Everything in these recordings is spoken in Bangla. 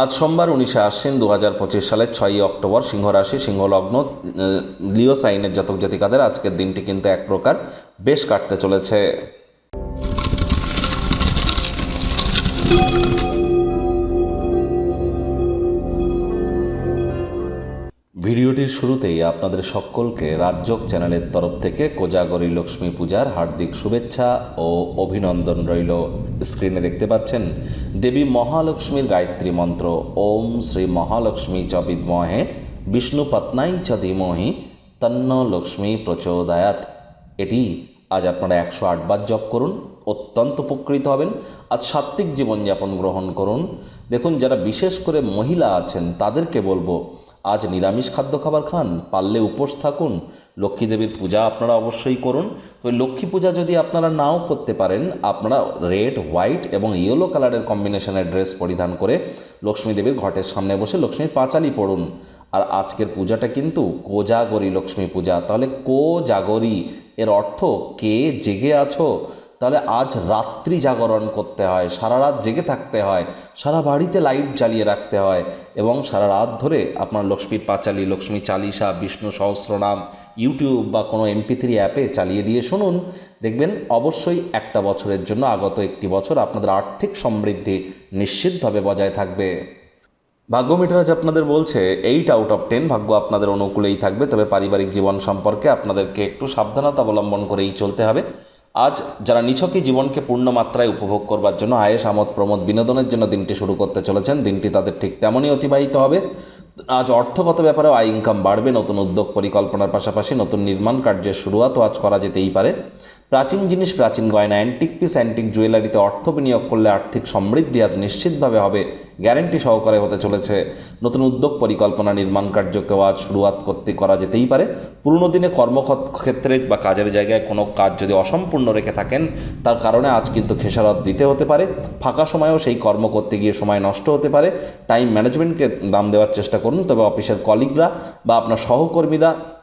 আজ সোমবার উনিশে আশ্বিন দু হাজার পঁচিশ সালের ছয়ই অক্টোবর সিংহরাশি, সিংহলগ্ন সিংহ লগ্ন লিও সাইনের জাতক জাতিকাদের আজকের দিনটি কিন্তু এক প্রকার বেশ কাটতে চলেছে। ভিডিওটির শুরুতেই আপনাদের সকলকে রাজ্যক চ্যানেলের তরফ থেকে কোজাগরী লক্ষ্মী পূজার হার্দিক শুভেচ্ছা ও অভিনন্দন রইল। স্ক্রিনে দেখতে পাচ্ছেন দেবী মহালক্ষ্মীর গায়ত্রী মন্ত্র, ওম শ্রী মহালক্ষ্মী চ বিদ্মহে, বিষ্ণু পত্নাই চ তন্ন লক্ষ্মী প্রচোদয়াত। এটি আজ আপনারা একশো আটবার জপ করুন, অত্যন্ত উপকৃত হবেন। আজ সাত্ত্বিক জীবনযাপন গ্রহণ করুন। দেখুন, যারা বিশেষ করে মহিলা আছেন, তাদেরকে বলব আজ নিরামিষ খাদ্য খাবার খান, পারলে উপোস থাকুন। লক্ষ্মী দেবীর পূজা আপনারা অবশ্যই করুন। তো লক্ষ্মী পূজা যদি আপনারা নাও করতে পারেন, আপনারা রেড, হোয়াইট এবং ইয়েলো কালারের কম্বিনেশনের ড্রেস পরিধান করে লক্ষ্মী দেবীর ঘটের সামনে বসে লক্ষ্মীর পাঁচালি পড়ুন। আর আজকের পূজাটা কিন্তু কোজাগরী লক্ষ্মী পূজা। তাহলে কো জাগরী এর অর্থ কে জেগে আছো? তাহলে আজ রাত্রি জাগরণ করতে হয়, সারা রাত জেগে থাকতে হয়, সারা বাড়িতে লাইট জ্বালিয়ে রাখতে হয় এবং সারা রাত ধরে আপনার লক্ষ্মীর পাঁচালী, লক্ষ্মী চালিসা, বিষ্ণু সহস্রনাম, ইউটিউব বা কোনো এমপি থ্রি অ্যাপে চালিয়ে দিয়ে শুনুন। দেখবেন অবশ্যই একটা বছরের জন্য আগত একটি বছর আপনাদের আর্থিক সমৃদ্ধি নিশ্চিতভাবে বজায় থাকবে। ভাগ্য মিটারাজ আপনাদের বলছে এইট আউট অফ টেন ভাগ্য আপনাদের অনুকূলেই থাকবে, তবে পারিবারিক জীবন সম্পর্কে আপনাদেরকে একটু সাবধানতা অবলম্বন করেই চলতে হবে। আজ যারা নিছকই জীবনকে পূর্ণ মাত্রায় উপভোগ করবার জন্য আয়েস আমোদ, প্রমোদ বিনোদনের জন্য দিনটি শুরু করতে চলেছেন, দিনটি তাদের ঠিক তেমনই অতিবাহিত হবে। আজ অর্থগত ব্যাপারেও আয় ইনকাম বাড়বে, নতুন উদ্যোগ পরিকল্পনার পাশাপাশি নতুন নির্মাণ কার্যের শুরুয়াতও আজ করা যেতেই পারে। প্রাচীন জিনিস প্রাচীন গয়না অ্যান্টিক পিস অ্যান্টিক জুয়েলারিতে অর্থ বিনিয়োগ করলে আর্থিক সমৃদ্ধি আজ নিশ্চিতভাবে হবে গ্যারেন্টি সহকারে হতে চলেছে। নতুন উদ্যোগ পরিকল্পনা নির্মাণ কার্যকেও আজ শুরুয়াত করতে করা যেতেই পারে। পুরনো দিনে কর্মক্ষেত্রে বা কাজের জায়গায় কোনো কাজ যদি অসম্পূর্ণ রেখে থাকেন, তার কারণে আজ কিন্তু খেসারত দিতে হতে পারে। ফাঁকা সময়েও সেই কর্ম করতে গিয়ে সময় নষ্ট হতে পারে। টাইম ম্যানেজমেন্টকে দাম দেওয়ার চেষ্টা করুন, তবে অফিসের কলিগরা বা আপনার সহকর্মীরা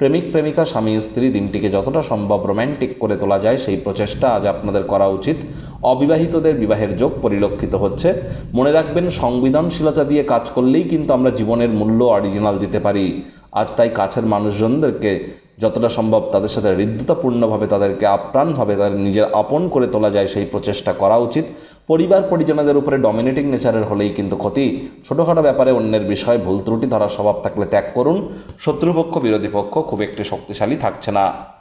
প্রেমিক, প্রেমিকা, স্বামী, স্ত্রী দিনটিকে যতটা সম্ভব রোম্যান্টিক করে তোলা যায়, সেই প্রচেষ্টা আজ আপনাদের করা উচিত। অবিবাহিতদের বিবাহের যোগ পরিলক্ষিত হচ্ছে। মনে রাখবেন, সংবেদনশীলতা দিয়ে কাজ করলেই কিন্তু আমরা জীবনের মূল্য অরিজিনাল দিতে পারি। আজ তাই কাছের মানুষজনদেরকে যতটা সম্ভব তাদের সাথে হৃদ্যতাপূর্ণভাবে, তাদেরকে আপ্রাণভাবে, তাদের নিজের আপন করে তোলা যায়, সেই প্রচেষ্টা করা উচিত। পরিবার পরিজনদের উপরে ডমিনেটিং নেচারের হলেই কিন্তু ক্ষতি। ছোটোখাটো ব্যাপারে অন্যের বিষয়ে, ভুল ত্রুটি ধরার স্বভাব থাকলে ত্যাগ করুন। শত্রুপক্ষ, বিরোধী পক্ষ খুব একটি শক্তিশালী থাকছে না।